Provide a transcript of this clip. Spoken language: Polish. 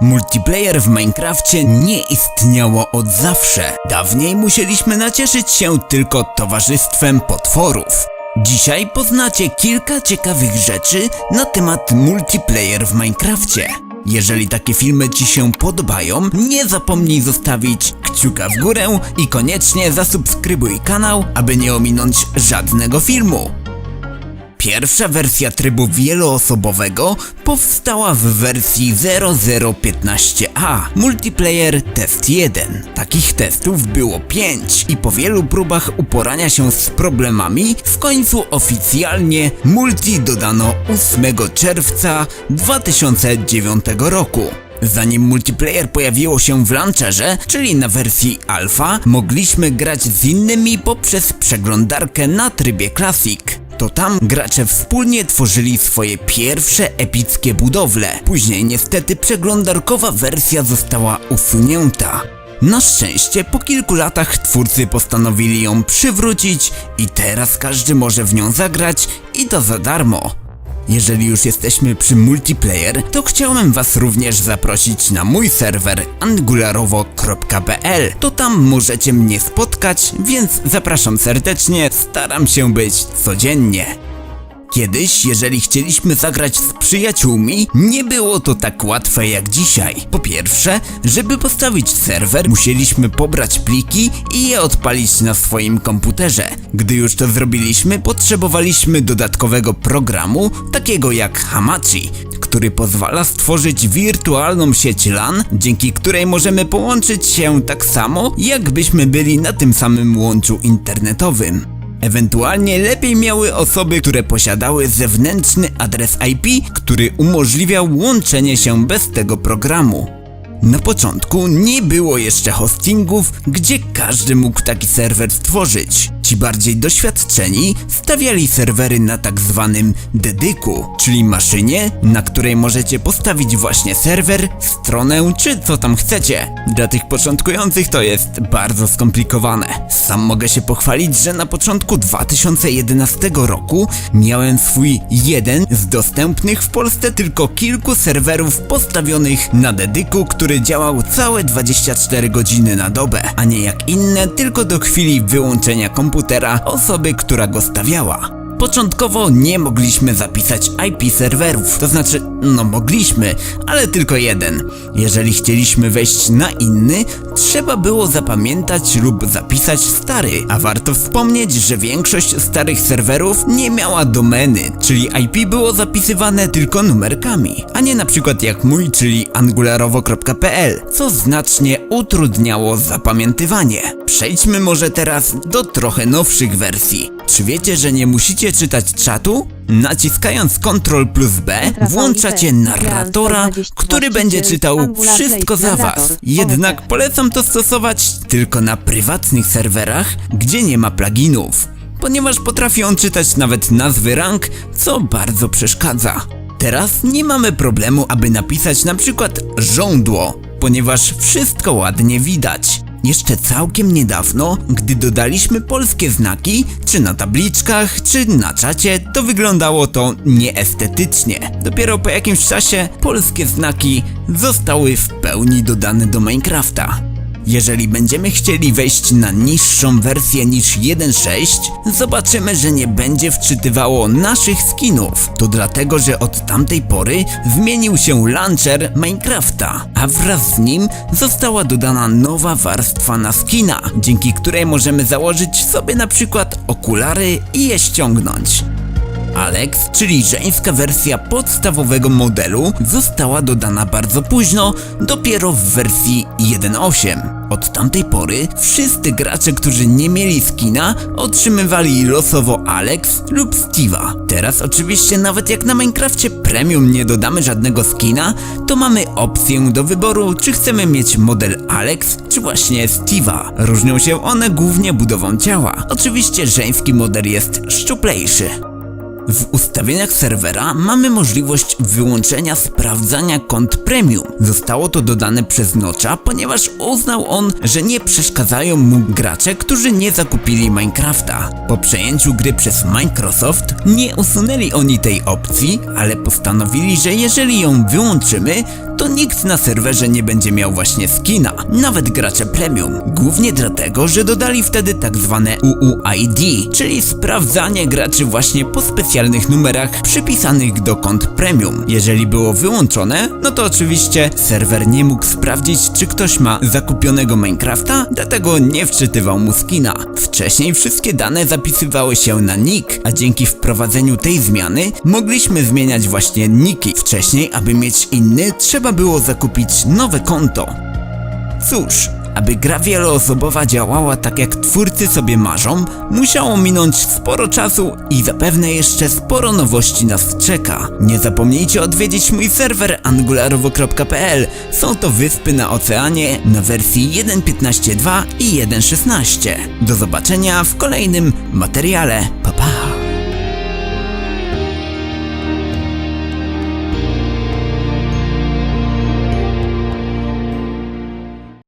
Multiplayer w Minecrafcie nie istniało od zawsze. Dawniej musieliśmy nacieszyć się tylko towarzystwem potworów. Dzisiaj poznacie kilka ciekawych rzeczy na temat multiplayer w Minecrafcie. Jeżeli takie filmy Ci się podobają, nie zapomnij zostawić kciuka w górę i koniecznie zasubskrybuj kanał, aby nie ominąć żadnego filmu. Pierwsza wersja trybu wieloosobowego powstała w wersji 0015A Multiplayer Test 1. Takich testów było 5 i po wielu próbach uporania się z problemami w końcu oficjalnie multi dodano 8 czerwca 2009 roku. Zanim multiplayer pojawiło się w launcherze, czyli na wersji alfa, mogliśmy grać z innymi poprzez przeglądarkę na trybie Classic. To tam gracze wspólnie tworzyli swoje pierwsze epickie budowle. Później niestety przeglądarkowa wersja została usunięta. Na szczęście po kilku latach twórcy postanowili ją przywrócić i teraz każdy może w nią zagrać i to za darmo. Jeżeli już jesteśmy przy multiplayer, to chciałem was również zaprosić na mój serwer angularowo.pl. To tam możecie mnie spotkać, więc zapraszam serdecznie, staram się być codziennie. Kiedyś, jeżeli chcieliśmy zagrać z przyjaciółmi, nie było to tak łatwe jak dzisiaj. Po pierwsze, żeby postawić serwer, musieliśmy pobrać pliki i je odpalić na swoim komputerze. Gdy już to zrobiliśmy, potrzebowaliśmy dodatkowego programu, takiego jak Hamachi, który pozwala stworzyć wirtualną sieć LAN, dzięki której możemy połączyć się tak samo, jakbyśmy byli na tym samym łączu internetowym. Ewentualnie lepiej miały osoby, które posiadały zewnętrzny adres IP, który umożliwiał łączenie się bez tego programu. Na początku nie było jeszcze hostingów, gdzie każdy mógł taki serwer stworzyć. Ci bardziej doświadczeni stawiali serwery na tak zwanym dedyku, czyli maszynie, na której możecie postawić właśnie serwer, stronę czy co tam chcecie. Dla tych początkujących to jest bardzo skomplikowane. Sam mogę się pochwalić, że na początku 2011 roku miałem swój jeden z dostępnych w Polsce tylko kilku serwerów postawionych na dedyku, który działał całe 24 godziny na dobę, a nie jak inne tylko do chwili wyłączenia komputera osoby, która go stawiała. Początkowo nie mogliśmy zapisać IP serwerów, to znaczy, no mogliśmy, ale tylko jeden. Jeżeli chcieliśmy wejść na inny, trzeba było zapamiętać lub zapisać stary, a warto wspomnieć, że większość starych serwerów nie miała domeny, czyli IP było zapisywane tylko numerkami, a nie na przykład jak mój, czyli angularowo.pl, co znacznie utrudniało zapamiętywanie. Przejdźmy może teraz do trochę nowszych wersji. Czy wiecie, że nie musicie czytać czatu? Naciskając Ctrl plus B włączacie narratora, który będzie czytał wszystko za was. Jednak polecam to stosować tylko na prywatnych serwerach, gdzie nie ma pluginów, ponieważ potrafi on czytać nawet nazwy rank, co bardzo przeszkadza. Teraz nie mamy problemu, aby napisać na przykład żądło, ponieważ wszystko ładnie widać. Jeszcze całkiem niedawno, gdy dodaliśmy polskie znaki, czy na tabliczkach, czy na czacie, to wyglądało to nieestetycznie. Dopiero po jakimś czasie polskie znaki zostały w pełni dodane do Minecrafta. Jeżeli będziemy chcieli wejść na niższą wersję niż 1.6, zobaczymy, że nie będzie wczytywało naszych skinów. To dlatego, że od tamtej pory zmienił się launcher Minecrafta, a wraz z nim została dodana nowa warstwa na skina, dzięki której możemy założyć sobie na przykład okulary i je ściągnąć. Alex, czyli żeńska wersja podstawowego modelu, została dodana bardzo późno, dopiero w wersji 1.8. Od tamtej pory wszyscy gracze, którzy nie mieli skina, otrzymywali losowo Alex lub Steve'a. Teraz oczywiście nawet jak na Minecrafcie Premium nie dodamy żadnego skina, to mamy opcję do wyboru, czy chcemy mieć model Alex, czy właśnie Steve'a. Różnią się one głównie budową ciała. Oczywiście żeński model jest szczuplejszy. W ustawieniach serwera mamy możliwość wyłączenia sprawdzania kont premium. Zostało to dodane przez Notcha, ponieważ uznał on, że nie przeszkadzają mu gracze, którzy nie zakupili Minecrafta. Po przejęciu gry przez Microsoft nie usunęli oni tej opcji, ale postanowili, że jeżeli ją wyłączymy, to nikt na serwerze nie będzie miał właśnie skina, nawet gracze premium. Głównie dlatego, że dodali wtedy tak zwane UUID, czyli sprawdzanie graczy właśnie po specjalnych numerach przypisanych do kont premium. Jeżeli było wyłączone, no to oczywiście serwer nie mógł sprawdzić, czy ktoś ma zakupionego Minecrafta, dlatego nie wczytywał mu skina. Wcześniej wszystkie dane zapisywały się na nick, a dzięki wprowadzeniu tej zmiany mogliśmy zmieniać właśnie niki. Wcześniej, aby mieć inny, trzeba było zakupić nowe konto. Cóż, aby gra wieloosobowa działała tak jak twórcy sobie marzą, musiało minąć sporo czasu i zapewne jeszcze sporo nowości nas czeka. Nie zapomnijcie odwiedzić mój serwer angularowo.pl. Są to wyspy na oceanie na wersji 1.15.2 i 1.16. Do zobaczenia w kolejnym materiale. Pa pa!